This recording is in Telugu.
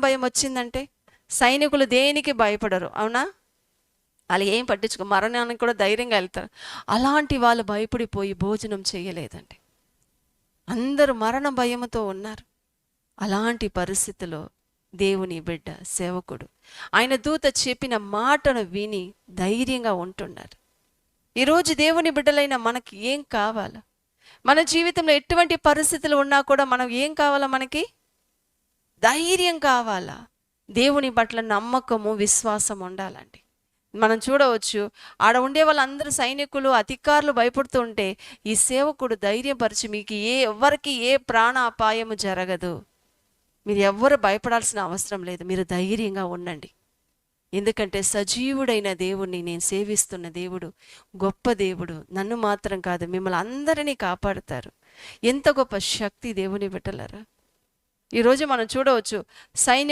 భయం వచ్చిందంటే సైనికులు దేనికి భయపడరు అవునా? వాళ్ళు ఏం పట్టించుకో మరణానికి కూడా ధైర్యంగా వెళ్తారు. అలాంటి వాళ్ళు భయపడిపోయి భోజనం చేయలేదండి. అందరూ మరణ భయముతో ఉన్నారు. అలాంటి పరిస్థితిలో దేవుని బిడ్డ సేవకుడు ఆయన దూత చెప్పిన మాటను విని ధైర్యంగా ఉంటున్నారు. ఈరోజు దేవుని బిడ్డలైన మనకి ఏం కావాలా? మన జీవితంలో ఎటువంటి పరిస్థితులు ఉన్నా కూడా మనం ఏం కావాలా మనకి? ధైర్యం కావాలా? దేవుని పట్ల నమ్మకము విశ్వాసం ఉండాలండి. మనం చూడవచ్చు ఆడ ఉండే వాళ్ళందరూ సైనికులు అధికారులు భయపడుతుంటే ఈ సేవకుడు ధైర్యపరిచి మీకు ఏ ఎవరికి ఏ ప్రాణ అపాయము జరగదు. మీరు ఎవ్వరు భయపడాల్సిన అవసరం లేదు. మీరు ధైర్యంగా ఉండండి. ఎందుకంటే సజీవుడైన దేవుణ్ణి నేను సేవిస్తున్న దేవుడు గొప్ప దేవుడు నన్ను మాత్రం కాదు మిమ్మల్ని అందరినీ కాపాడుతారు. ఎంత గొప్ప శక్తి దేవుని బిడ్డలారా? ఈరోజు మనం చూడవచ్చు సైన్య